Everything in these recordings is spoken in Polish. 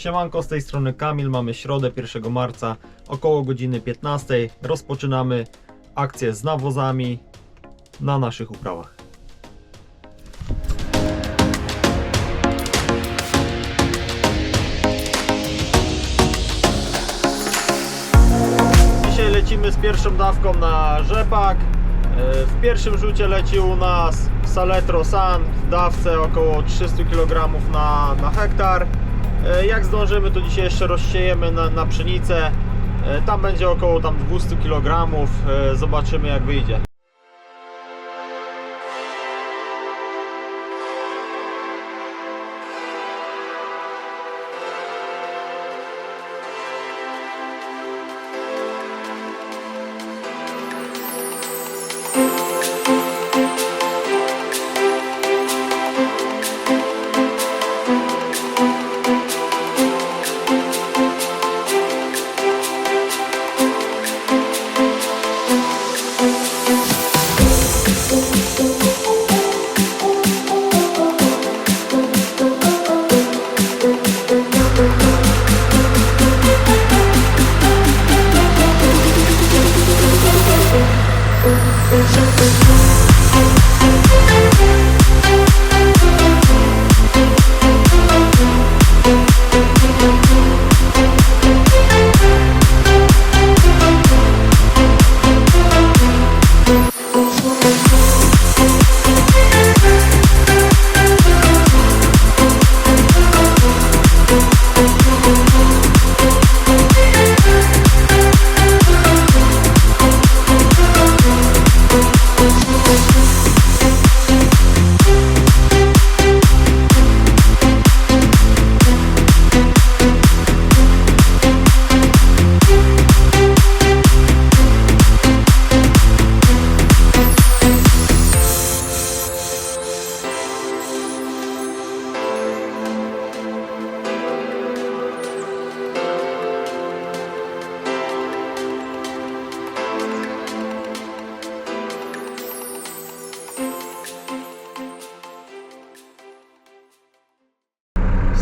Siemanko, z tej strony Kamil, mamy środę 1 marca, około godziny 15. Rozpoczynamy akcję z nawozami na naszych uprawach. Dzisiaj lecimy z pierwszą dawką na rzepak. E, W pierwszym rzucie leci u nas Saletro San w dawce około 300 kg na, na hektar. E, Jak zdążymy, to dzisiaj jeszcze rozsiejemy na, na pszenicę. E, Tam będzie około tam 200 kg. E, Zobaczymy jak wyjdzie.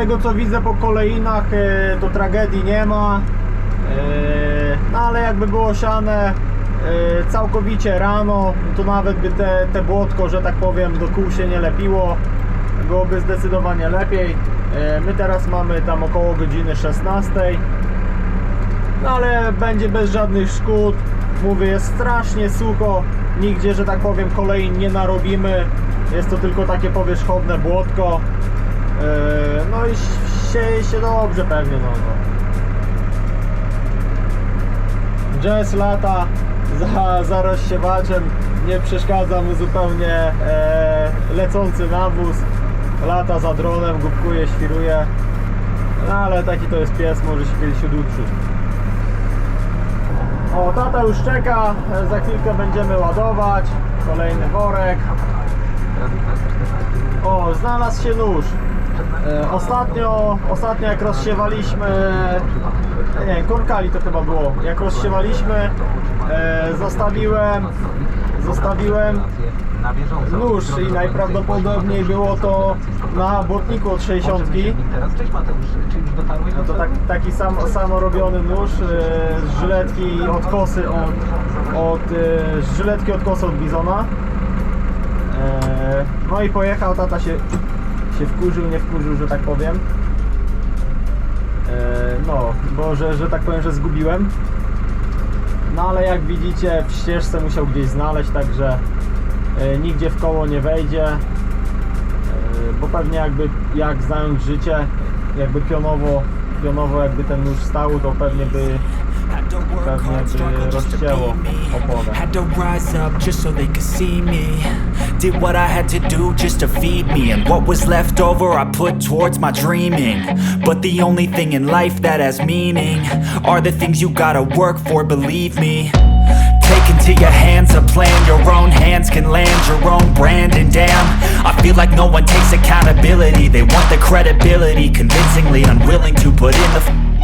Tego co widzę po kolejnach e, to tragedii nie ma. E, No ale jakby było siane e, całkowicie rano, to nawet by te, te błotko, że tak powiem, do kół się nie lepiło. Byłoby zdecydowanie lepiej. My teraz mamy tam około godziny 16. No ale będzie bez żadnych szkód. Mówię, jest strasznie sucho. Nigdzie, że tak powiem, kolei nie narobimy. Jest to tylko takie powierzchowne błotko. Yy, No i sieje się dobrze pewnie no. no. Jazz lata za, za rozsiewaczem, nie przeszkadza mu zupełnie e, lecący nawóz. Lata za dronem, głupkuje, świruje. No ale taki to jest pies, może się kiedyś uduczyć. O, tata już czeka, e, za chwilkę będziemy ładować. Kolejny worek. O, znalazł się nóż. E, ostatnio, ostatnio jak rozsiewaliśmy, nie wiem, korkali to chyba było, jak rozsiewaliśmy, e, zostawiłem, zostawiłem nóż i najprawdopodobniej było to na błotniku od 60. No to tak, taki sam, samo robiony nóż e, z żyletki od kosy od, od e, z żyletki od kosy od bizona. E, no i pojechał, tata się, się wkurzył, nie wkurzył, że tak powiem. E, no, bo że, że tak powiem, że zgubiłem. No ale jak widzicie, w ścieżce musiał gdzieś znaleźć, także e, nigdzie w koło nie wejdzie. E, bo pewnie jakby, jak znając życie, jakby pionowo, pionowo jakby ten nóż stał, to pewnie by pewnie by rozcięło oponę. Had to rise up just so they could see me. Did what I had to do just to feed me. And what was left over, I put towards my dreaming. But the only thing in life that has meaning are the things you gotta work for, believe me. Take into your hands a plan Your own hands can land your own brand And damn, I feel like no one takes accountability They want the credibility Convincingly unwilling to put in the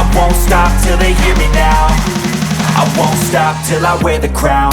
I won't stop till they hear me now. I won't stop till I wear the crown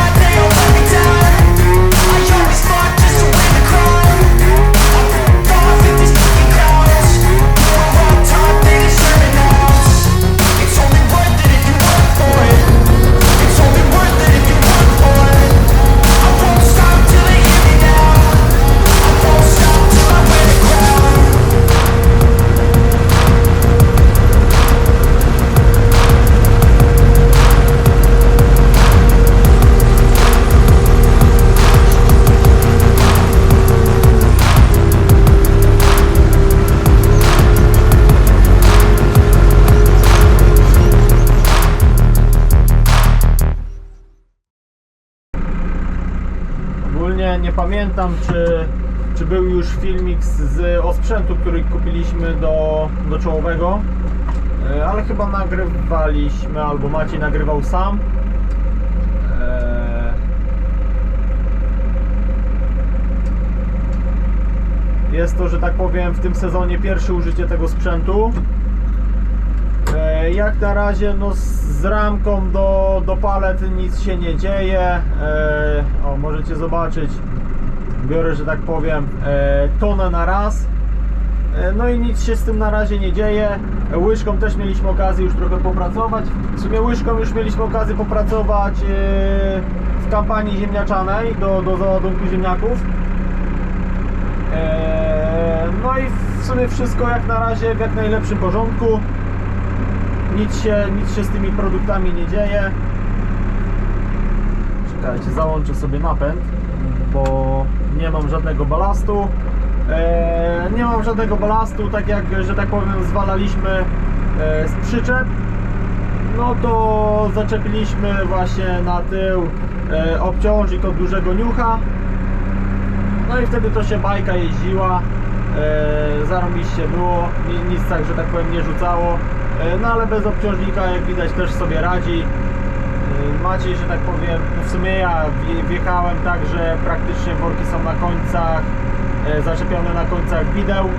Ogólnie nie pamiętam, czy, czy był już filmik z, z osprzętu, który kupiliśmy do, do czołowego, E, ale chyba nagrywaliśmy, albo Maciej nagrywał sam. E, Jest to, że tak powiem, w tym sezonie pierwsze użycie tego sprzętu. Jak na razie no, z- ramką do, do palet nic się nie dzieje. E, O, możecie zobaczyć. Biorę, że tak powiem, e, tonę na raz. E, No i nic się z tym na razie nie dzieje. Łyżką też mieliśmy okazję już trochę popracować. W sumie łyżką już mieliśmy okazję popracować w kampanii ziemniaczanej do, do załadunku ziemniaków. No i w sumie wszystko jak na razie w jak najlepszym porządku. Nic się, nic się z tymi produktami nie dzieje. Czekajcie, załączę sobie napęd, bo nie mam żadnego balastu. E, nie mam żadnego balastu, tak jak, że tak powiem, zwalaliśmy e, z przyczep. No to zaczepiliśmy właśnie na tył e, obciążnik od dużego niucha. No i wtedy to się bajka jeździła. E, zarobiście było, ni- nic tak, że tak powiem nie rzucało. E, no ale bez obciążnika jak widać też sobie radzi. E, Maciej, że tak powiem, w sumie ja wje- wjechałem tak, że praktycznie worki są na końcach, e, zaczepione na końcach wideł.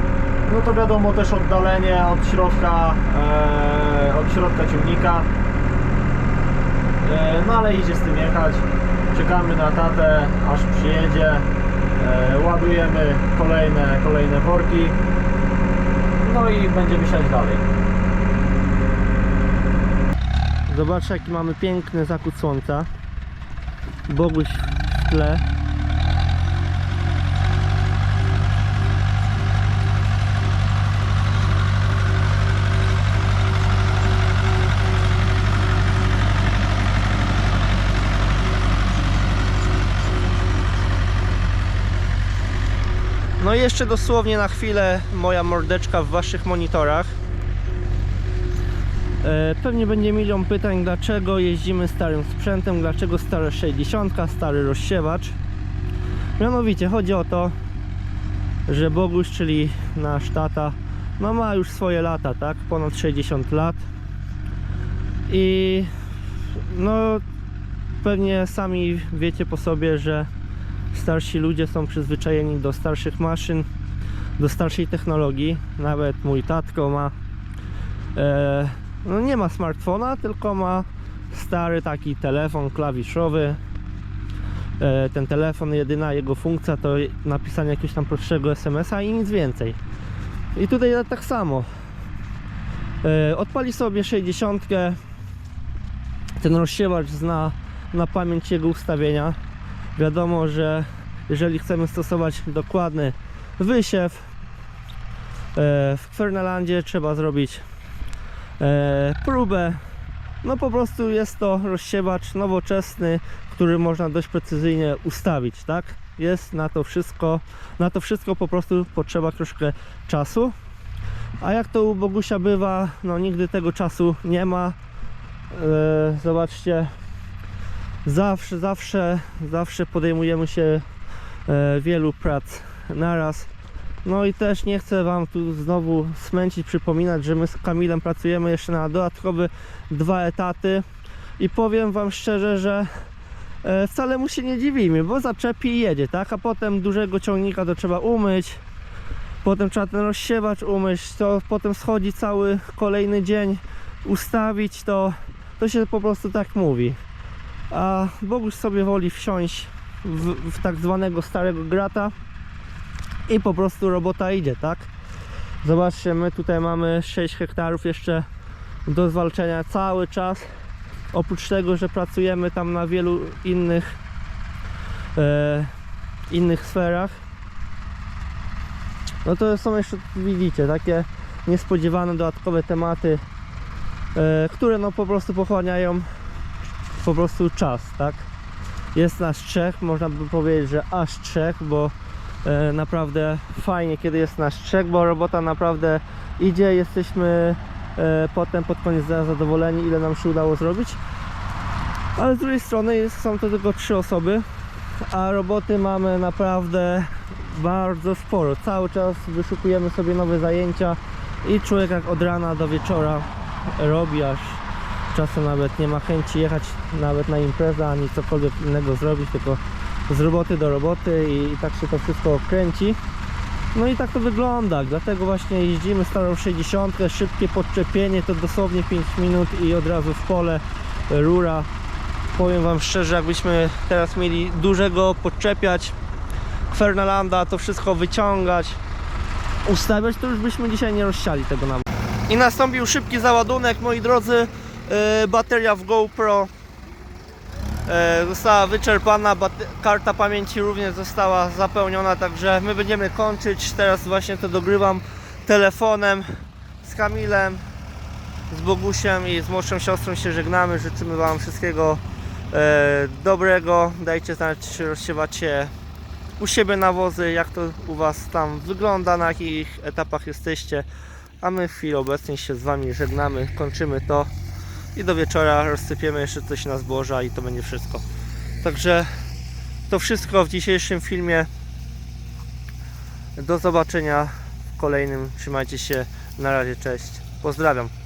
No to wiadomo też oddalenie od środka, od środka ciągnika. No ale idzie z tym jechać. Czekamy na tatę, aż przyjedzie. Ładujemy kolejne, kolejne worki. No i będziemy siać dalej. Zobaczcie jaki mamy piękny zachód słońca. Boguś w tle. No i jeszcze dosłownie na chwilę moja mordeczka w waszych monitorach. E, Pewnie będzie milion pytań, dlaczego jeździmy starym sprzętem, dlaczego stara 60, stary rozsiewacz. Mianowicie chodzi o to, że Boguś, czyli nasz tata, no ma już swoje lata, tak? Ponad 60 lat. I no pewnie sami wiecie po sobie, że Starsi ludzie są przyzwyczajeni do starszych maszyn, do starszej technologii. Nawet mój tatko ma e, no nie ma smartfona, tylko ma stary taki telefon klawiszowy. E, ten telefon, jedyna jego funkcja to napisanie jakiegoś tam prostszego SMS-a i nic więcej. I tutaj tak samo. E, odpali sobie 60. Ten rozsiewacz zna na pamięć jego ustawienia. Wiadomo, że jeżeli chcemy stosować dokładny wysiew, e, w Kwernelandzie trzeba zrobić próbę. No po prostu jest to rozsiewacz nowoczesny, który można dość precyzyjnie ustawić, tak? Jest na to wszystko, na to wszystko po prostu potrzeba troszkę czasu. A jak to u Bogusia bywa, no nigdy tego czasu nie ma. E, zobaczcie, zawsze, zawsze, zawsze podejmujemy się e, wielu prac naraz. No i też nie chcę Wam tu znowu smęcić, przypominać, że my z Kamilem pracujemy jeszcze na dodatkowe dwa etaty. I powiem Wam szczerze, że e, wcale mu się nie dziwimy, bo zaczepi i jedzie, tak? A potem dużego ciągnika to trzeba umyć, potem trzeba ten rozsiewacz umyć, to potem schodzi cały kolejny dzień, ustawić to, to się po prostu tak mówi. A Boguś sobie woli wsiąść w, w tak zwanego starego grata i po prostu robota idzie, tak? Zobaczcie, my tutaj mamy 6 hektarów jeszcze do zwalczenia cały czas. Oprócz tego, że pracujemy tam na wielu innych e, innych sferach, no to są jeszcze, widzicie, takie niespodziewane dodatkowe tematy, e, które no po prostu pochłaniają po prostu czas, tak? Jest nas trzech, można by powiedzieć, że aż trzech, bo naprawdę fajnie, kiedy jest nas trzech, bo robota naprawdę idzie, jesteśmy e, potem pod koniec dnia zadowoleni, ile nam się udało zrobić. Ale z drugiej strony jest, są to tylko trzy osoby, a roboty mamy naprawdę bardzo sporo. Cały czas wyszukujemy sobie nowe zajęcia i człowiek jak od rana do wieczora robi aż czasem nawet nie ma chęci jechać nawet na imprezę ani cokolwiek innego zrobić, tylko z roboty do roboty i, i tak się to wszystko kręci. No i tak to wygląda, dlatego właśnie jeździmy starą 60, szybkie podczepienie to dosłownie 5 minut i od razu w pole rura. Powiem Wam szczerze, jakbyśmy teraz mieli dużego podczepiać Fernalanda, to wszystko wyciągać, ustawiać, to już byśmy dzisiaj nie rozsiali tego nawet. I nastąpił szybki załadunek, moi drodzy. Yy, bateria w GoPro została wyczerpana, karta pamięci również została zapełniona, także my będziemy kończyć. Teraz właśnie to dogrywam telefonem z Kamilem, z Bogusiem i z młodszą siostrą się żegnamy. Życzymy Wam wszystkiego e, dobrego. Dajcie znać, czy rozsiewacie u siebie nawozy, jak to u Was tam wygląda, na jakich etapach jesteście. A my w chwili obecnej się z Wami żegnamy, kończymy to i do wieczora rozsypiemy jeszcze coś na zboża i to będzie wszystko. Także to wszystko w dzisiejszym filmie. Do zobaczenia w kolejnym. Trzymajcie się. Na razie, cześć. Pozdrawiam.